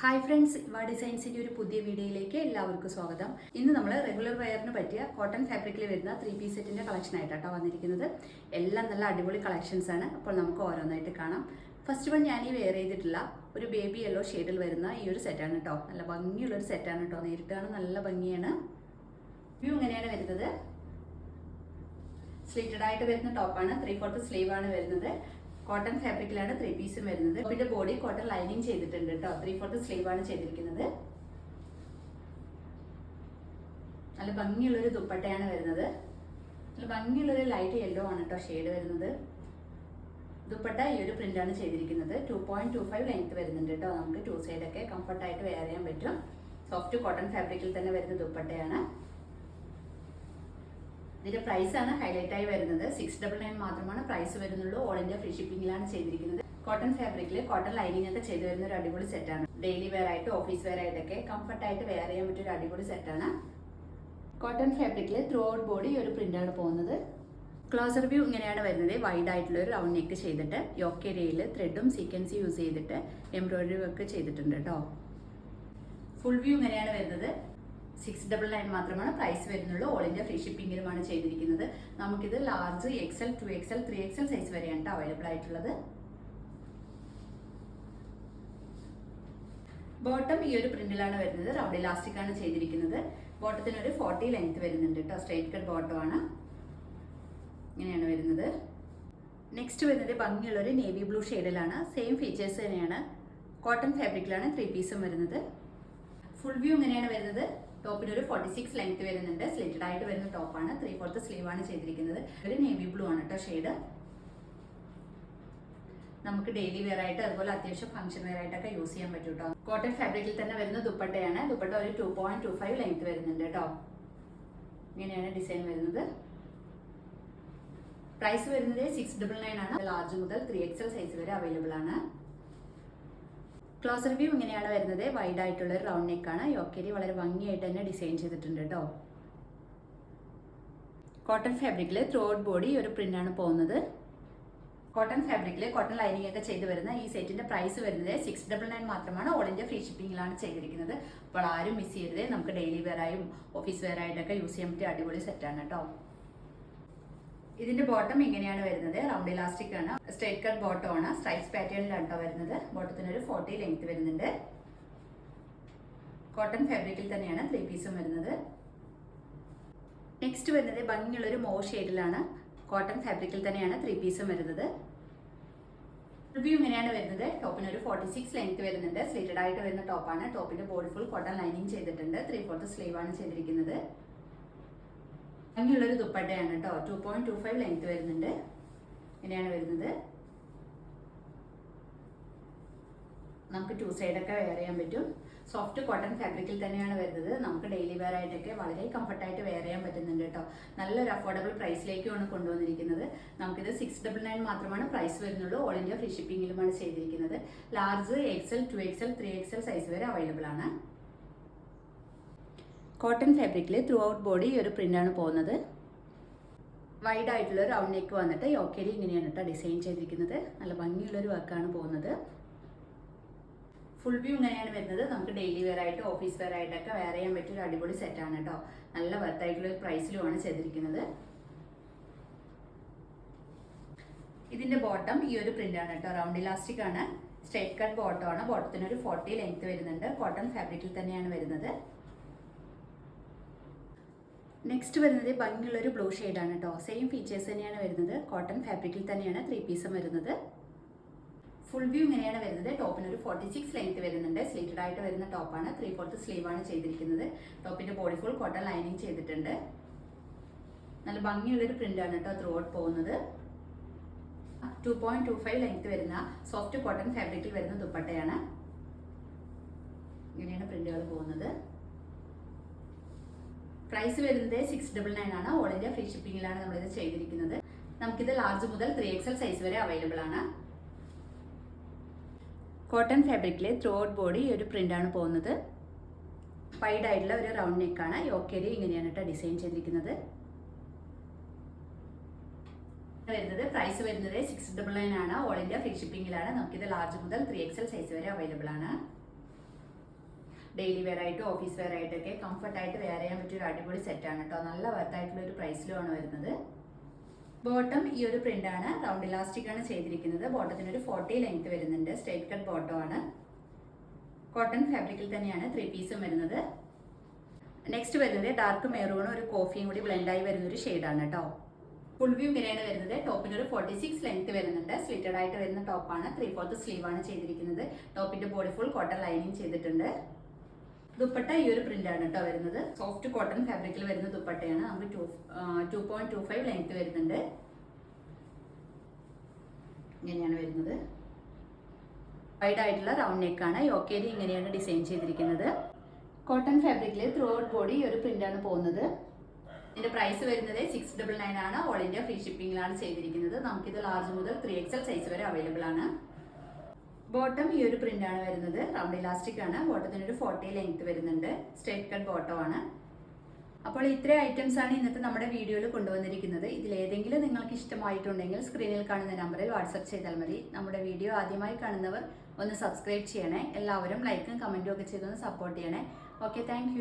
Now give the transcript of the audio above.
Hi friends ഇവ ഡിസൈൻസിന്റെ ഒരു പുതിയ വീഡിയോയിലേക്ക് എല്ലാവർക്കും സ്വാഗതം. ഇന്ന് നമ്മൾ റെഗുലർ വെയറിന് പറ്റിയ കോട്ടൺ ഫാബ്രിക്കിൽ വരുന്ന ത്രീ പീസ് സെറ്റിന്റെ കളക്ഷൻ ആയിട്ടാണ് വന്നിരിക്കുന്നത്. എല്ലാം നല്ല അടിപൊളി കളക്ഷൻസ് ആണ്. അപ്പോൾ നമുക്ക് ഓരോന്നായിട്ട് കാണാം. ഫസ്റ്റ് വൺ ഞാൻ ഈ വെയർ ചെയ്തിട്ടുള്ള ഒരു ബേബി യെല്ലോ ഷെയ്ഡിൽ വരുന്ന ഈ ഒരു സെറ്റാണ് കേട്ടോ നല്ല ഭംഗിയുള്ള ഒരു സെറ്റാണ് കേട്ടോ നേരിട്ടാണ് നല്ല ഭംഗിയാണ്. വ്യൂ എങ്ങനെയാണ് വരുന്നത്? സ്ലീറ്റഡ് ആയിട്ട് വരുന്ന ടോപ്പാണ് ത്രീ ഫോർത്ത് സ്ലീവ് ആണ് വരുന്നത്. കോട്ടൺ ഫാബ്രിക്കിലാണ് ത്രീ പീസും വരുന്നത്. പിന്നെ ബോഡി കോട്ടൺ ലൈനിങ് ചെയ്തിട്ടുണ്ട് കേട്ടോ ത്രീ ഫോർത്ത് സ്ലീവ് ആണ് ചെയ്തിരിക്കുന്നത്. നല്ല ഭംഗിയുള്ളൊരു ദുപ്പട്ടയാണ് വരുന്നത്. നല്ല ഭംഗിയുള്ളൊരു ലൈറ്റ് യെല്ലോ ആണ് കേട്ടോ ഷെയ്ഡ് വരുന്നത്. ദുപ്പട്ട ഈ ഒരു പ്രിന്റാണ് ചെയ്തിരിക്കുന്നത്. Two point two five length വരുന്നുണ്ട് കേട്ടോ നമുക്ക് ടു സൈഡൊക്കെ കംഫർട്ടായിട്ട് വെയർ ചെയ്യാൻ പറ്റും. സോഫ്റ്റ് കോട്ടൺ ഫാബ്രിക്കിൽ തന്നെ വരുന്ന ദുപ്പട്ടയാണ്. ഇതിന്റെ പ്രൈസ് ആണ് ഹൈലൈറ്റ് ആയി വരുന്നത്. സിക്സ് ഡബിൾ നയൻ മാത്രമാണ് പ്രൈസ് വരുന്നുള്ളൂ. ഓൾ ഇന്ത്യ ഫ്രീ ഷിപ്പിംഗിലാണ് ചെയ്തിരിക്കുന്നത്. കോട്ടൺ ഫാബ്രിക്കിൽ കോട്ടൺ ലൈനിങ് ഒക്കെ ചെയ്തു വരുന്ന ഒരു അടിപൊളി സെറ്റാണ് ഡെയിലി വെയർ ആയിട്ട് ഓഫീസ് വെയർ ആയിട്ടൊക്കെ കംഫർട്ട് ആയിട്ട് വെയർ ചെയ്യാൻ പറ്റിയ ഒരു അടിപൊളി സെറ്റാണ് കോട്ടൺ ഫാബ്രിക്കിൽ ത്രൂ ഔട്ട് ബോഡി ഒരു പ്രിന്റാണ് പോകുന്നത്. ക്ലോസർ വ്യൂ ഇങ്ങനെയാണ് വരുന്നത്. വൈഡ് ആയിട്ടുള്ള ഒരു റൗണ്ട് നെക്ക് ചെയ്തിട്ട് യോക്ക് ഏരിയയിൽ ത്രെഡും സീക്വൻസ് യൂസ് ചെയ്തിട്ട് എംബ്രോയിഡറി വർക്ക് ചെയ്തിട്ടുണ്ട് കേട്ടോ ഫുൾ വ്യൂ ഇങ്ങനെയാണ് വരുന്നത്. സിക്സ് ഡബിൾ നയൻ മാത്രമാണ് പ്രൈസ് വരുന്നുള്ളൂ. ഓൾ ഇന്ത്യ ഫ്രീ ഷിപ്പിംഗിലുമാണ് ചെയ്തിരിക്കുന്നത്. നമുക്കിത് large XL two XL three XL size വരെയാണ് അവൈലബിൾ ആയിട്ടുള്ളത്. ബോട്ടം ഈ ഒരു പ്രിന്റിലാണ് വരുന്നത്. റൗഡ് ഇലാസ്റ്റിക് ആണ് ചെയ്തിരിക്കുന്നത്. ബോട്ടത്തിന് ഒരു ഫോർട്ടി ലെങ്ത് വരുന്നുണ്ട് കേട്ടോ സ്ട്രൈറ്റ് കട്ട് ബോട്ടം ആണ്. ഇങ്ങനെയാണ് വരുന്നത്. നെക്സ്റ്റ് വരുന്നത് ഭംഗിയുള്ള ഒരു നേവി ബ്ലൂ ഷെയ്ഡിലാണ് സെയിം ഫീച്ചേഴ്സ് തന്നെയാണ്. കോട്ടൺ ഫാബ്രിക്കിലാണ് ത്രീ പീസും വരുന്നത്. ഫുൾ വ്യൂ ഇങ്ങനെയാണ് വരുന്നത്. ടോപ്പിന് ഒരു ഫോർട്ടി സിക്സ് ലെങ്ത് വരുന്നുണ്ട്. സ്ലിറ്റഡ് ആയിട്ട് വരുന്ന ടോപ്പാണ്. ത്രീ ഫോർത്ത് സ്ലീവ് ആണ് ചെയ്തിരിക്കുന്നത്. ഒരു നേവി ബ്ലൂ ആണ് കേട്ടോ ഷെയ്ഡ് നമുക്ക് ഡെയിലി വെയർ ആയിട്ട് അതുപോലെ അത്യാവശ്യം ഫംഗ്ഷൻ വെയർ ആയിട്ടൊക്കെ യൂസ് ചെയ്യാൻ പറ്റും കേട്ടോ കോട്ടൺ ഫാബ്രിക്കിൽ തന്നെ വരുന്ന ദുപ്പട്ടയാണ്. ദുപ്പട്ട ഒരു two point two five length വരുന്നുണ്ട് കേട്ടോ ഇങ്ങനെയാണ് ഡിസൈൻ വരുന്നത്. പ്രൈസ് വരുന്നത് സിക്സ് ഡബിൾ നയൻ ആണ്. ലാർജ് മുതൽ ത്രീ എക്സൽ സൈസ് വരെ അവൈലബിൾ ആണ്. ക്ലോസർ വ്യൂ ഇങ്ങനെയാണ് വരുന്നത്. വൈഡ് ആയിട്ടുള്ള ഒരു റൗണ്ട് നെക്കാണ് യോക്കേരി വളരെ ഭംഗിയായിട്ട് തന്നെ ഡിസൈൻ ചെയ്തിട്ടുണ്ട് കേട്ടോ കോട്ടൺ ഫാബ്രിക്കിൽ ത്രൂ ഔട്ട് ബോഡി ഒരു പ്രിന്റ് ആണ് പോകുന്നത്. കോട്ടൺ ഫാബ്രിക്കിൽ കോട്ടൺ ലൈനിങ് ഒക്കെ ചെയ്തു വരുന്ന ഈ സെറ്റിന്റെ പ്രൈസ് വരുന്നത് സിക്സ് ഡബിൾ നയൻ മാത്രമാണ്. ഓൾ ഇന്ത്യ ഫ്രീ ഷിപ്പിംഗിലാണ് ചെയ്തിരിക്കുന്നത്. അപ്പോൾ ആരും മിസ് ചെയ്യരുത്. നമുക്ക് ഡെയിലി വെയർ ആയും ഓഫീസ് വെയർ ആയിട്ടൊക്കെ യൂസ് ചെയ്യാൻ പറ്റിയ അടിപൊളി സെറ്റാണ് കേട്ടോ ഇതിന്റെ ബോട്ടം ഇങ്ങനെയാണ് വരുന്നത്. റൗണ്ട് ഇലാസ്റ്റിക് ആണ്. സ്ട്രൈറ്റ് കട്ട് ബോട്ടം ആണ്. സ്ട്രൈപ്സ് പാറ്റേണിലാണ് കേട്ടോ വരുന്നത്. ബോട്ടത്തിന് ഒരു ഫോർട്ടി ലെങ്ത് വരുന്നുണ്ട്. കോട്ടൺ ഫാബ്രിക്കിൽ തന്നെയാണ് ത്രീ പീസും വരുന്നത്. നെക്സ്റ്റ് വരുന്നത് ഭംഗിയുള്ള ഒരു മോ ഷെയ്ഡിലാണ് കോട്ടൺ ഫാബ്രിക്കിൽ തന്നെയാണ് ത്രീ പീസും വരുന്നത്. റിവ്യൂ ഇങ്ങനെയാണ് വരുന്നത്. ടോപ്പിന് ഒരു ഫോർട്ടി സിക്സ് ലെങ്ത് വരുന്നുണ്ട്. സ്ലീറ്റഡ് ആയിട്ട് വരുന്ന ടോപ്പാണ് ടോപ്പിന്റെ ബോഡി ഫുൾ കോട്ടൺ ലൈനിങ് ചെയ്തിട്ടുണ്ട്. ത്രീ ഫോർത്ത് സ്ലീവ് ആണ് ചെയ്തിരിക്കുന്നത്. ഭംഗിയുള്ളൊരു ദുപ്പട്ടയാണ് കേട്ടോ two point two five length വരുന്നുണ്ട്. ഇങ്ങനെയാണ് വരുന്നത്. നമുക്ക് ടു സൈഡൊക്കെ വെയർ ചെയ്യാൻ പറ്റും. സോഫ്റ്റ് കോട്ടൺ ഫാബ്രിക്കിൽ തന്നെയാണ് വരുന്നത്. നമുക്ക് ഡെയിലി വെയർ ആയിട്ടൊക്കെ വളരെ കംഫർട്ടായിട്ട് വെയർ ചെയ്യാൻ പറ്റുന്നുണ്ട് കേട്ടോ നല്ലൊരു അഫോർഡബിൾ പ്രൈസിലേക്കുമാണ് കൊണ്ടുവന്നിരിക്കുന്നത്. നമുക്കിത് സിക്സ് ഡബിൾ നയൻ മാത്രമാണ് പ്രൈസ് വരുന്നുള്ളൂ. ഓൾ ഇന്ത്യ ഫ്രീ ഷിപ്പിംഗിലുമാണ് ചെയ്തിരിക്കുന്നത്. Large XL two XL three XL size വരെ അവൈലബിൾ ആണ്. കോട്ടൺ ഫാബ്രിക്കിൽ ത്രൂ ഔട്ട് ബോഡി ഈ ഒരു പ്രിന്റാണ് പോകുന്നത്. വൈഡ് ആയിട്ടുള്ള റൗണ്ട് നെക്ക് വന്നിട്ട് യോക്കേരി ഇങ്ങനെയാണ് കേട്ടോ ഡിസൈൻ ചെയ്തിരിക്കുന്നത്. നല്ല ഭംഗിയുള്ളൊരു വർക്കാണ് പോകുന്നത്. ഫുൾ വ്യൂ ഇങ്ങനെയാണ് വരുന്നത്. നമുക്ക് ഡെയിലി വെയർ ആയിട്ട് ഓഫീസ് വെയർ ആയിട്ടൊക്കെ വെയർ ചെയ്യാൻ പറ്റിയ ഒരു അടിപൊളി സെറ്റാണ് കേട്ടോ നല്ല വർത്തായിട്ടുള്ള ഒരു പ്രൈസിലുമാണ് ചെയ്തിരിക്കുന്നത്. ഇതിന്റെ ബോട്ടം ഈ ഒരു പ്രിന്റ് ആണ് കേട്ടോ റൗണ്ട് ഇലാസ്റ്റിക് ആണ്. സ്ട്രേറ്റ് കട്ട് ബോട്ടം ആണ്. ബോട്ടത്തിന് ഒരു ഫോർട്ടി ലെങ്ത് വരുന്നുണ്ട്. കോട്ടൺ ഫാബ്രിക്കിൽ തന്നെയാണ് വരുന്നത്. നെക്സ്റ്റ് വരുന്നത് ഭംഗിയുള്ള ഒരു ബ്ലൂ ആണ് കേട്ടോ സെയിം ഫീച്ചേഴ്സ് തന്നെയാണ് വരുന്നത്. കോട്ടൺ ഫാബ്രിക്കിൽ തന്നെയാണ് ത്രീ പീസും വരുന്നത്. ഫുൾ വ്യൂ ഇങ്ങനെയാണ് വരുന്നത്. ടോപ്പിന് ഒരു ഫോർട്ടി സിക്സ് ലെങ്ത് വരുന്നുണ്ട്. സ്ലീറ്റഡ് ആയിട്ട് വരുന്ന ടോപ്പാണ് ത്രീ ഫോർത്ത് സ്ലീവ് ആണ് ചെയ്തിരിക്കുന്നത്. ടോപ്പിന്റെ ബോഡി ഫുൾ കോട്ടൺ ലൈനിങ് ചെയ്തിട്ടുണ്ട്. നല്ല ഭംഗിയുള്ളൊരു ആണ് കേട്ടോ ത്രൂ ഔട്ട് പോകുന്നത് two point two five length വരുന്ന സോഫ്റ്റ് കോട്ടൺ ഫാബ്രിക്കിൽ വരുന്ന ദുപ്പട്ടയാണ്. ഇങ്ങനെയാണ് പ്രിന്റുകൾ പോകുന്നത്. പ്രൈസ് വരുന്നത് സിക്സ് ഡബിൾ നയൻ ആണ്. ഓൾ ഇന്ത്യ ഫ്രീ ഷിപ്പിംഗിലാണ് നമ്മളിത് ചെയ്തിരിക്കുന്നത്. നമുക്കിത് ലാർജ് മുതൽ ത്രീ എക്സൽ സൈസ് വരെ അവൈലബിൾ ആണ്. കോട്ടൺ ഫാബ്രിക്കിലെ ത്രൂ ഔട്ട് ബോഡി ഒരു പ്രിന്റാണ് പോകുന്നത്. വൈഡ് ആയിട്ടുള്ള ഒരു റൗണ്ട് നെക്കാണ് യോക്കേരി ഇങ്ങനെയാണ് കേട്ടോ ഡിസൈൻ ചെയ്തിരിക്കുന്നത്. വരുന്നത്. പ്രൈസ് വരുന്നത് സിക്സ് ഡബിൾ നയൻ ആണ്. ഓൾ ഇന്ത്യ ഫ്രീ ഷിപ്പിംഗിലാണ് നമുക്കിത് ലാർജ് മുതൽ ത്രീ എക്സൽ സൈസ് വരെ അവൈലബിൾ ആണ്. ഡെയിലി വെയർ ആയിട്ട് ഓഫീസ് വെയർ ആയിട്ടൊക്കെ കംഫർട്ട് ആയിട്ട് വെയർ ചെയ്യാൻ പറ്റിയ ഒരു അടിപൊളി സെറ്റാണ് കേട്ടോ നല്ല വർത്തായിട്ടുള്ള ഒരു പ്രൈസിലുമാണ് വരുന്നത്. ബോട്ടം ഈ ഒരു പ്രിന്റ് ആണ് റൗണ്ട് ഇലാസ്റ്റിക് ആണ് ചെയ്തിരിക്കുന്നത്. ബോട്ടത്തിന് ഒരു ഫോർട്ടി ലെങ്ത് വരുന്നുണ്ട്. സ്ട്രേറ്റ് കട്ട് ബോട്ടം ആണ്. കോട്ടൺ ഫാബ്രിക്കിൽ തന്നെയാണ് ത്രീ പീസും വരുന്നത്. നെക്സ്റ്റ് വരുന്നത് ഡാർക്ക് മെറൂണും ഒരു കോഫിയും കൂടി ബ്ലെൻഡായി വരുന്ന ഒരു ഷെയ്ഡാണ് കേട്ടോ ഫുൾ വ്യൂ ഇങ്ങനെയാണ് വരുന്നത്. ടോപ്പിന് ഒരു ഫോർട്ടി സിക്സ് ലെങ്ത് വരുന്നുണ്ട്. സ്ലിറ്റഡ് ആയിട്ട് വരുന്ന ടോപ്പാണ് ത്രീ ഫോർത്ത് ആണ് ചെയ്തിരിക്കുന്നത്. ടോപ്പിന്റെ ബോഡി ഫുൾ കോട്ടൺ ലൈനിങ് ചെയ്തിട്ടുണ്ട്. ദുപ്പട്ട ഈ ഒരു പ്രിന്റാണ് കേട്ടോ വരുന്നത്. സോഫ്റ്റ് കോട്ടൺ ഫാബ്രിക്കിൽ വരുന്ന ദുപ്പട്ടയാണ്. നമുക്ക് two two point two five length വരുന്നുണ്ട്. ഇങ്ങനെയാണ് വരുന്നത്. വൈഡ് ആയിട്ടുള്ള റൗണ്ട് ആണ്. യോക്കേരി ഇങ്ങനെയാണ് ഡിസൈൻ ചെയ്തിരിക്കുന്നത്. കോട്ടൺ ഫാബ്രിക്കിൽ ത്രൂ ഔട്ട് ബോഡി ഈ ഒരു പ്രിന്റ് ആണ് പോകുന്നത്. ഇതിന്റെ പ്രൈസ് വരുന്നത് സിക്സ് ഡബിൾ നയൻ ആണ്. ഓൾ ഇന്ത്യ ഫ്രീ ഷിപ്പിംഗിലാണ് ചെയ്തിരിക്കുന്നത്. നമുക്കിത് ലാർജ് മുതൽ ത്രീ എക്സൽ സൈസ് വരെ അവൈലബിൾ ആണ്. ബോട്ടം ഈ ഒരു പ്രിന്റ് ആണ് വരുന്നത്. റൗണ്ട് ഇലാസ്റ്റിക് ആണ്. ബോട്ടത്തിന് ഒരു ഫോർട്ടി ലെങ്ത് വരുന്നുണ്ട്. സ്ട്രേറ്റ് കട്ട് ബോട്ടം ആണ്. അപ്പോൾ ഇത്രയും ഐറ്റംസ് ആണ് ഇന്നത്തെ നമ്മുടെ വീഡിയോയിൽ കൊണ്ടുവന്നിരിക്കുന്നത്. ഇതിൽ ഏതെങ്കിലും നിങ്ങൾക്ക് ഇഷ്ടമായിട്ടുണ്ടെങ്കിൽ സ്ക്രീനിൽ കാണുന്ന നമ്പറിൽ വാട്സപ്പ് ചെയ്താൽ മതി. നമ്മുടെ വീഡിയോ ആദ്യമായി കാണുന്നവർ ഒന്ന് സബ്സ്ക്രൈബ് ചെയ്യണേ. എല്ലാവരും ലൈക്കും കമന്റും ഒക്കെ ചെയ്തൊന്ന് സപ്പോർട്ട് ചെയ്യണേ. Okay thank